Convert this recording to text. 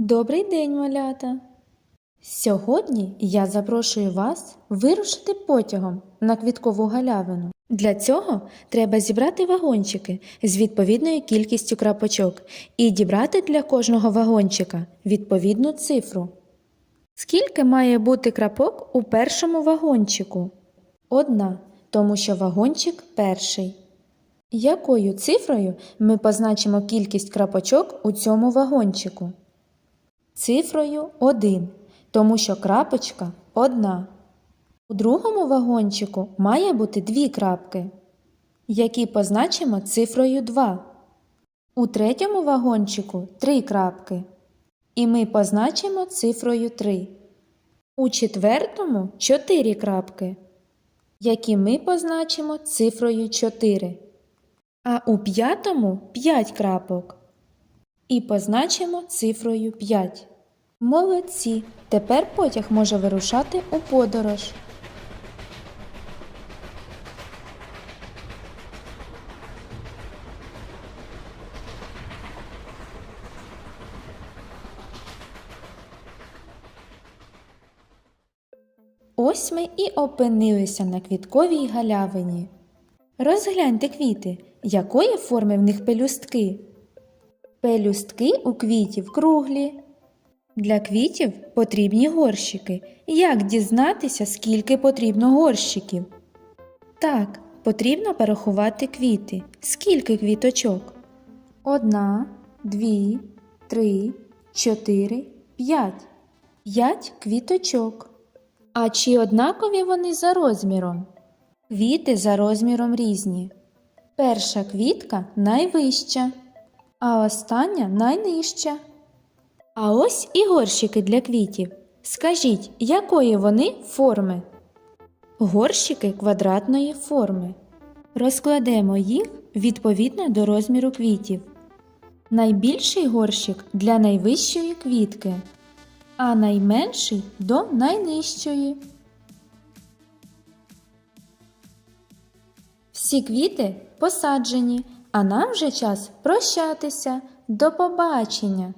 Добрий день, малята! Сьогодні я запрошую вас вирушити потягом на квіткову галявину. Для цього треба зібрати вагончики з відповідною кількістю крапочок і дібрати для кожного вагончика відповідну цифру. Скільки має бути крапок у першому вагончику? Одна, тому що вагончик перший. Якою цифрою ми позначимо кількість крапочок у цьому вагончику? Цифрою 1, тому що крапочка одна. У другому вагончику має бути дві крапки, які позначимо цифрою 2. У третьому вагончику три крапки, і ми позначимо цифрою 3. У четвертому 4 крапки, які ми позначимо цифрою 4. А у п'ятому 5 крапок. І позначимо цифрою 5. Молодці! Тепер потяг може вирушати у подорож. Ось ми і опинилися на квітковій галявині. Розгляньте квіти, якої форми в них пелюстки. Пелюстки у квітів круглі. Для квітів потрібні горщики. Як дізнатися, скільки потрібно горщиків? Так, потрібно порахувати квіти. Скільки квіточок? Одна, дві, три, чотири, п'ять. П'ять квіточок. А чи однакові вони за розміром? Квіти за розміром різні. Перша квітка найвища, а остання найнижча. А ось і горщики для квітів. Скажіть, якої вони форми? Горщики квадратної форми. Розкладемо їх відповідно до розміру квітів. Найбільший горщик для найвищої квітки, а найменший до найнижчої. Всі квіти посаджені, а нам вже час прощатися. До побачення!